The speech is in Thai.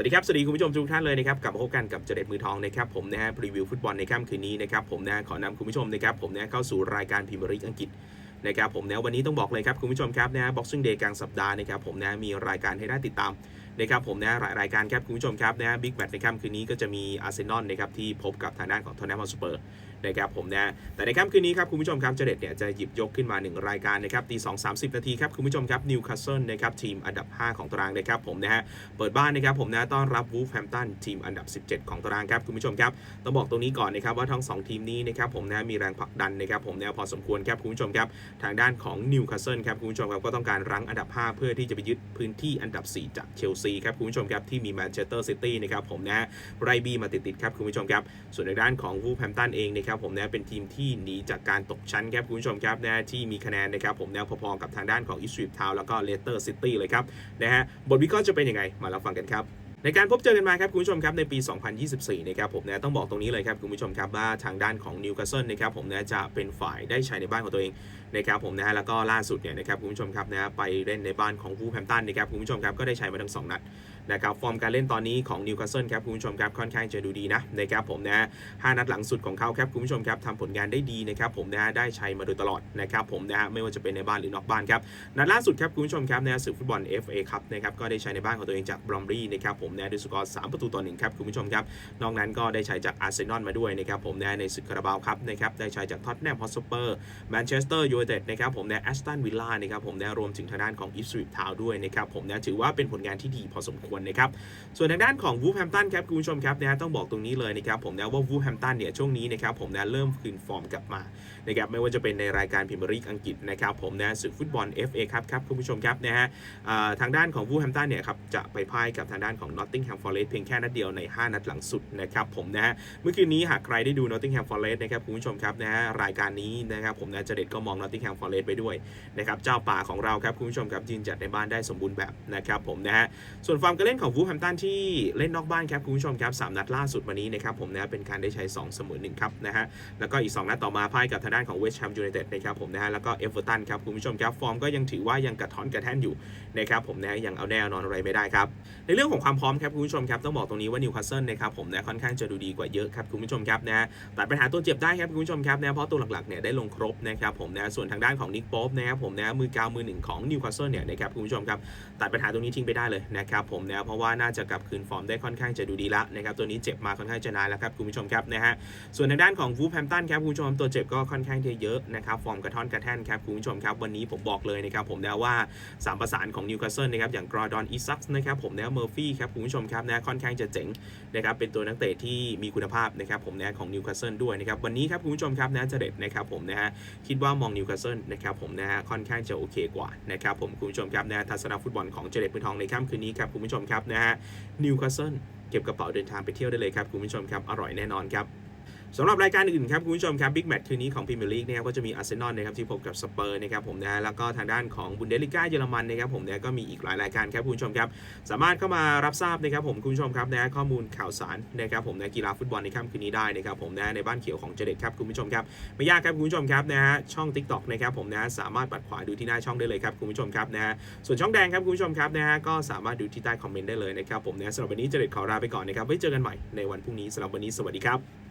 วัสดีครับ สวัสดีคุณผู้ชมทุกท่านเลยนะครับกลับมาพบกันกับเจเด็ดมือทองนะครับผมนะฮะรีวิวฟุตบอลในค่ำคืนนี้นะครับผมนะขอนำคุณผู้ชมนะครับผมนะเข้าสู่รายการพรีเมียร์ลีกอังกฤษนะครับผมนะวันนี้ต้องบอกเลยครับคุณผู้ชมครับนะบ็อกซิ่งเดย์กลางสัปดาห์นะครับผมนะมีรายการให้ได้ติดตามนะครับผมนะหลายรายการครับคุณผู้ชมครับนะบิ๊กแมตช์ในค่ำคืนนี้ก็จะมีอาร์เซนอลนะครับที่พบกับทางด้านของทอนแนมฮอสเปอร์ นะครับผมนะแต่ในค่ำคืนนี้ครับคุณผู้ชมครับเจเด็ดเนี่ยจะหยิบยกขึ้นมาหนึ่งรายการนะครับตีสองสามสิบนาทีครับคุณผู้ชมครับนิวคาสเซิลนะครับทีมอันดับ 5 ของตารางนะครับผมนะฮะเปิดบ้านนะครับผมนะต้อนรับวูฟแฮมตันทีมอันดับ 17 ของตารางครับคุณผู้ชมครับต้องบอกตรงนี้ก่อนนะครับว่าทั้ง 2 ทีมนี้นะครับผมนะมีแรงผลักดันนะครับผมนะพอสมควรครับคุณผู้ชมครับทางด้านของนิวคาสเซิลครับคุณผู้ชมครับก็ต้องการรั้งอันดับ 5 เพื่อที่จะไปยึดพื้นที่อันดับ 4 จากเชลซีครับคุณผู้ชมครับที่มีแมนเชสเตอร์ซิตี้นะครับผมนะไรบีมาติดๆครับคุณผู้ชมครับส่วนในด้านของวูฟแฮมตันเองนะครับครับผมนะเป็นทีมที่หนีจากการตกชั้นครับคุณผู้ชมครับนะที่มีคะแนนนะครับผมนะพอๆกับทางด้านของอิสวิปทาวแล้วก็เลสเตอร์ซิตี้เลยครับนะฮะบทวิเคราะห์จะเป็นยังไงมารับฟังกันครับ ในการพบเจอกันมาครับคุณผู้ชมครับในปี 2024 นะครับผมนะต้องบอกตรงนี้เลยครับคุณผู้ชมครับว่าทางด้านของนิวคาสเซิลนะครับผมนะจะเป็นฝ่ายได้ใช้ในบ้านของตัวเองนะครับผมนะฮะแล้วก็ล่าสุดเนี่ยนะครับคุณผู้ชมครับนะไปเล่นในบ้านของวูแฮมตันนะครับคุณผู้ชมครับก็ได้ใช้มาทั้งสองนัดนะครับฟอร์มการเล่นตอนนี้ของนิวคาสเซิลครับคุณผู้ชมครับค่อนข้างจะดูดีนะนะครับผมนะห้านัดหลังสุดของเขาครับคุณผู้ชมครับทำผลงานได้ดีนะครับผมนะได้ใช้มาโดยตลอดนะครับผมนะฮะไม่ว่าจะเป็นในบ้านหรือนอกบ้านครับนัดล่าสุดครับคุณผู้ชมครับในศึกฟุตบอล FA ครับนะครับก็ได้ใช้ในบ้านของตัวเองจากบรอมรีนะครับผมนะด้วยสกอร์3ประตูต่อหนึ่งครับคุณผู้ชมครับ นอกนั้นก็ได้ใช้จากอาร์เซนอลมาด้วยนะครับผมนะในศึกคาราบาวครับนะครับได้ใช้จากท็อตแนมฮอสเปอร์แมนเชสเตอร์ยูไนเต็ดนะครับผมนะแอสตันวิลล่านะครับผมนะรวมถึงทางด้านของอิสริปทาวด้วยนะครับผมนะถือว่าเป็นผลงานที่ดีพอสมควรนะครับส่วนทางด้านของวูฟแฮมตันครับคุณผู้ชมครับนะต้องบอกตรงนี้เลยนะครับผมนะว่าวูฟแฮมตันเนี่ยช่วงนี้นะครับผมนะเริ่มคืนฟอร์มกลับมานะครับไม่ว่าจะเป็นในรายการพรีเมียร์ลีกอังกฤษนะครับผมนะศึกฟุตบอล FA ครับครับคุณผู้ชมครับนะฮะอ่าทางด้านของวูแฮมตันเนี่ยครับจะไปพ่ายกับทางด้านของ Nottingham Forest เพียงแค่นัดเดียวใน 5 นัดหลังสุดนะครับผมนะฮะเมื่อคืนนี้หากใครได้ดู Nottingham Forest นะครับคุณผู้ชมครับนะฮะรายการนี้นะครับผมนะเจเด็ดก็มอง Nottingham Forest ไปด้วยนะครับเจ้าป่าของเราครับคุณผู้ชมครับยืนจัดในบ้านได้สมบูรณ์แบบนะครับผมนะฮะส่วนฟอร์มการเล่นของวูแฮมตันที่เล่นนอกบ้านครับคุณผู้ชมครับสามนัดล่าสุดมานี้นะครับผมนะเป็นการได้ใช้2เสมอ1ครับนะฮะแล้วก็อีก 2 นัดต่อมาพ่ายกับทางด้านของเวสต์แฮมยูไนเต็ดนะครับผมนะฮะแล้วก็เอเวอร์ตันครับคุณผู้ชมครับฟอร์มก็ยังถือว่ายังกระท้อนกระแท่นอยู่นะครับผมนะยังเอาแน่นอนอะไรไม่ได้ครับในเรื่องของความพร้อมครับคุณผู้ชมครับต้องบอกตรงนี้ว่านิวคาสเซิลนะครับผมนะค่อนข้างจะดูดีกว่าเยอะครับคุณผู้ชมครับนะตัดปัญหาตัวเจ็บได้ครับคุณผู้ชมครับนะเพราะตัวหลักๆเนี่ยได้ลงครบนะครับผมนะส่วนทางด้านของนิกป๊อปนะครับผมนะมือกาวมือหนึ่งของนิวคาสเซิลเนี่ยนะครับคุณผู้ชมครับตัดปัญหาตรงนี้ทิ้งไปได้เลยนะครับผมนะเพราะว่าน่าจะกลับคืนฟอร์มได้ค่อนข้างจะดูดีละนะครับตัวนี้เจ็บมาค่อนข้างจะนานแล้วครับคุณผู้ชมครับนะฮะส่วนทางด้านของวูฟแฮมตันครับคุณผู้ชมตัวเจ็บก็ค่อนข้างจะเยอะนะครับฟอร์มกระท่อนกระแท่นครับคุณผู้ชมครับวันนี้ผมบอกเลยนะครับผมนะว่าสามประสานของนิวคาสเซิลนะครับอย่างกรอดอนอีซักนะครับผมนะเมอร์ฟี่ครับคุณผู้ชมครับนะค่อนข้างจะเจ๋งนะครับเป็นตัวนักเตะที่มีคุณภาพนะครับผมนะของนิวคาสเซิลด้วยนะครับวันนี้ครับคุณผู้ชมครับนะจเด็ดนะครับผมนะฮะคิดว่ามองนิวคาสเซิลนะครับผมนะฮะค่อนข้างจะโอเคกว่านะครับผมคุณผู้ชมครับนะทัศนฟุตบอลของเจเด็ดปืนทองในค่ำคืนนี้ครับคุณผู้ชมครับนะฮะนิวคาสเซิลเก็บกระเป๋าเดินทางไปเที่ยวได้เลยครับคุณผู้ชมครับอร่อยแน่นอนครับ สำหรับรายการอื่นครับคุณผู้ชมครับบิ๊กแมตช์คืนนี้ของพรีเมียร์ลีกนะครับก็จะมีอาร์เซนอลนะครับที่พบกับสเปอร์นะครับผมนะแล้วก็ทางด้านของบุนเดลิก้าเยอรมันนะครับผมนะก็มีอีกหลายรายการครับคุณผู้ชมครับสามารถเข้ามารับทราบนะครับผมคุณผู้ชมครับนะข้อมูลข่าวสารนะครับผมนะกีฬาฟุตบอลในค่ำคืนนี้ได้นะครับผมนะในบ้านเขียวของเจเด็ดครับคุณผู้ชมครับไม่ยากครับคุณผู้ชมครับนะฮะช่อง Tik t o อกนะครับผมนะสามารถปัดขวาดูที่หน้าช่องได้เลยครับคุณผู้ชมครับนะฮะส่วนช่องแดงครับคุณผู้ชมครับนะฮะก็สามารถดูที่ใต้คอมเมนต์ได้เลยนะครับผมนะสำหรับวันนี้เจเด็ดขอลาไปก่อนนะครับไว้เจอกันใหม่ในวันพรุ่งนี้สำหรับวันนี้สวัสดีครับ